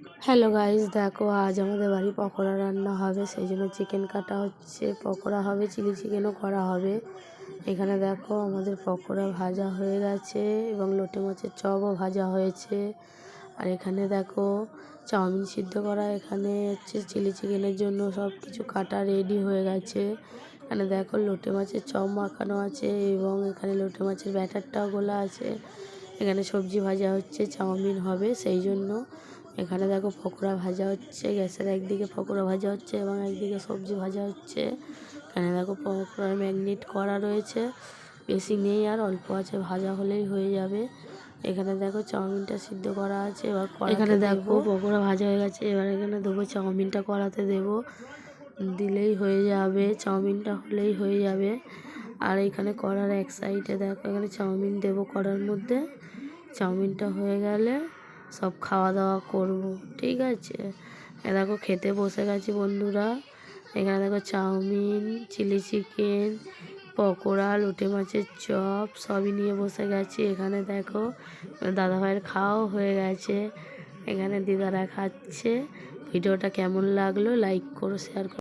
Hello guys দেখো, আজ আমাদের বাড়ি পকোড়া রান্না হবে, সেই জন্য চিকেন কাটা হচ্ছে, পকোড়া হবে চিলি চিকেনও করা হবে। এখানে দেখো, আমাদের পকোড়া ভাজা হয়ে গেছে এবং লোটে মাছের চপও ভাজা হয়েছে। আর এখানে দেখো, চাউমিন সিদ্ধ করা এখানে হচ্ছে চিলি চিকেনের জন্য সব কিছু কাটা রেডি হয়ে গেছে। এখানে দেখো, লোটে মাছের চপ মাখানো আছে এবং এখানে লোটে মাছের ব্যাটারটাও গোলা আছে। এখানে সবজি ভাজা হচ্ছে, চাউমিন হবে, সেই জন্য এখানে দেখো পকোড়া ভাজা হচ্ছে গ্যাসের একদিকে পকোড়া ভাজা হচ্ছে এবং একদিকে সবজি ভাজা হচ্ছে। এখানে দেখো পকোড়ার ম্যাগনেট করা রয়েছে বেশি নেই আর অল্প আছে ভাজা হলেই হয়ে যাবে। এখানে দেখো চাউমিনটা সিদ্ধ করা আছে এবার এখানে দেখো পকোড়া ভাজা হয়ে গেছে এবার এখানে দেবো চাউমিনটা কড়াতে দেবো দিলেই হয়ে যাবে চাউমিনটা হলেই হয়ে যাবে। আর এখানে কড়ার এক সাইডে দেখো এখানে চাউমিন দেবো কড়ার মধ্যে চাউমিনটা হয়ে গেলে সব খাওয়া দাওয়া করব, ঠিক আছে? দেখো খেতে বসে গেছি বন্ধুরা। এখানে দেখো চাউমিন, চিলি চিকেন, পকোড়া, লুটে মাছের চপ সবই নিয়ে বসে গেছি। এখানে দেখো দাদা ভাইয়ের খাওয়াও হয়ে গেছে। এখানে দিদারা খাচ্ছে। ভিডিওটা কেমন লাগল লাইক করো শেয়ার করো।